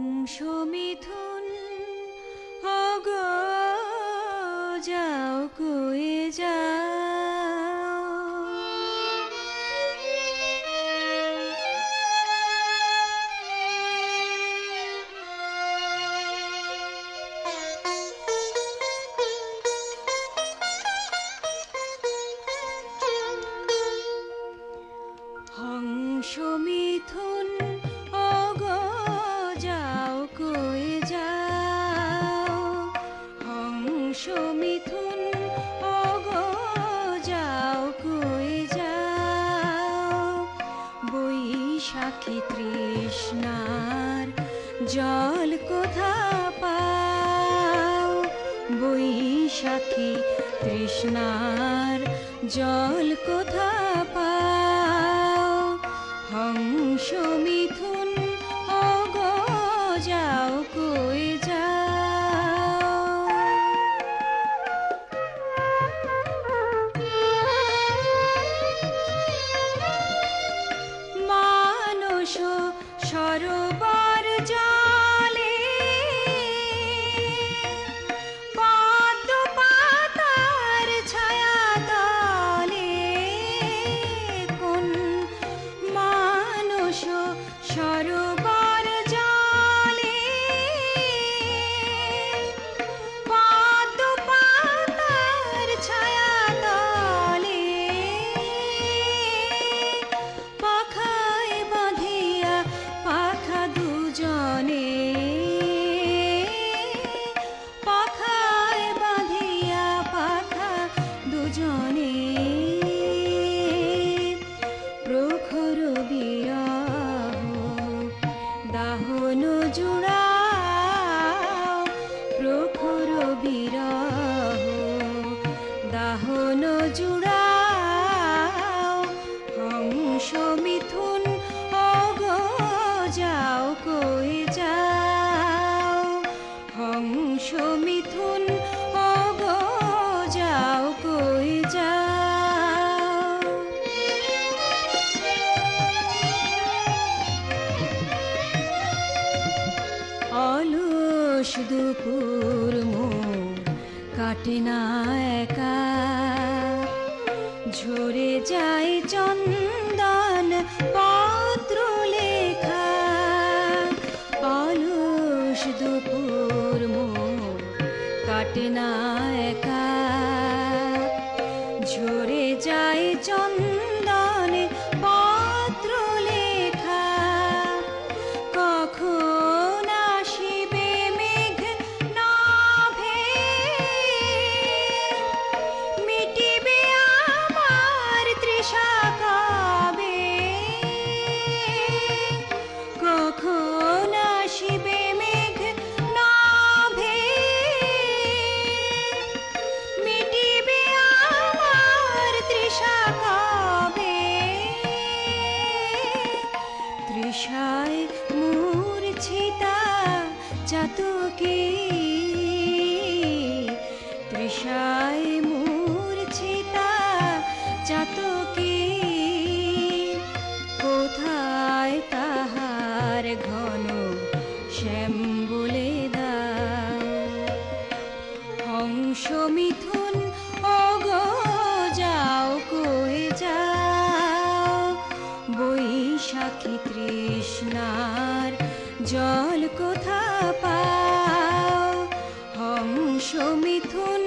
বংশমিথুন যাও যাও? বৈশাখী তৃষ্ণার জল কোথা পাও? বৈশাখী তৃষ্ণার জল কোথা পাও? হংস মিথুন জুড়াও প্রখর বিরহ দাহন জুড়াও হংস মিথুন অলস দুপুর কাটে না একা। ঝরে যায় চন্দন পত্র লেখা। অলস দুপুর কাটে না একা। ঝরে যায় চন্দন চাতকে তৃষায় মূর্ছিতা চাতকে কোথায় তাহার ঘন শ্যাম বলে হংস মিথুন অগ যাও কয়ে যাও। বৈশাখী তৃষ্ণার জল কোথা হংস মিথুন